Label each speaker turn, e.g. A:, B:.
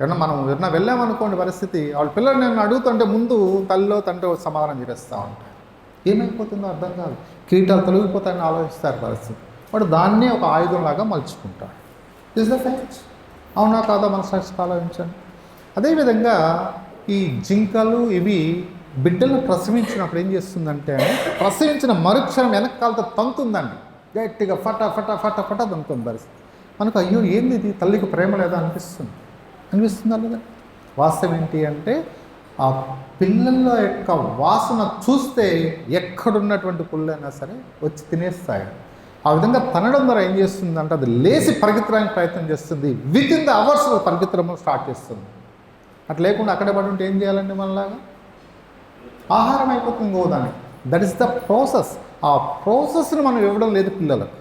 A: ఏమన్నా మనం ఏమన్నా వెళ్ళామనుకోండి పరిస్థితి వాళ్ళ పిల్లలు నేను అడుగుతుంటే ముందు తల్లిలో తండ్రి సమాధానం చేస్తూ ఉంటారు. ఏమైపోతుందో అర్థం కాదు. కిరీటాలు తొలగిపోతాయని ఆలోచిస్తారు పరిస్థితి. వాడు దాన్నే ఒక ఆయుధంలాగా మలుచుకుంటాడు. ఇస్ ద ఫ్యాక్ట్ అవునా కాదా మన సాక్షి ఆలోచించండి. అదేవిధంగా ఈ జింకలు ఇవి బిడ్డలను ప్రసవించినప్పుడు ఏం చేస్తుందంటే ప్రసవించిన మరుక్షణం వెనకాలతో తంతుందండి. గట్టిగా ఫట ఫట ఫట ఫట తంతుంది పరిస్థితి. మనకు అయ్యో ఏంది ఇది? తల్లికి ప్రేమ లేదా అనిపిస్తుంది. అనిపిస్తుందా లేదా? వాస్తవం ఏంటి అంటే ఆ పిల్లల యొక్క వాసన చూస్తే ఎక్కడున్నటువంటి పుల్లైనా సరే వచ్చి తినేస్తాయి. ఆ విధంగా తనడం ద్వారా ఏం చేస్తుందంటే అది లేచి పరిగెత్తడానికి ప్రయత్నం చేస్తుంది. విత్ ఇన్ ద అవర్స్ పరిగెత్తడం స్టార్ట్ చేస్తుంది. అట్లా లేకుండా అక్కడే పడి ఉంటే ఏం చేయాలండి మనలాగా? ఆహారం అయిపోతుంది గోదానికి దట్ ఇస్ ద ప్రాసెస్ ఆ ప్రాసెస్ని మనం ఇవ్వడం లేదు పిల్లలకు.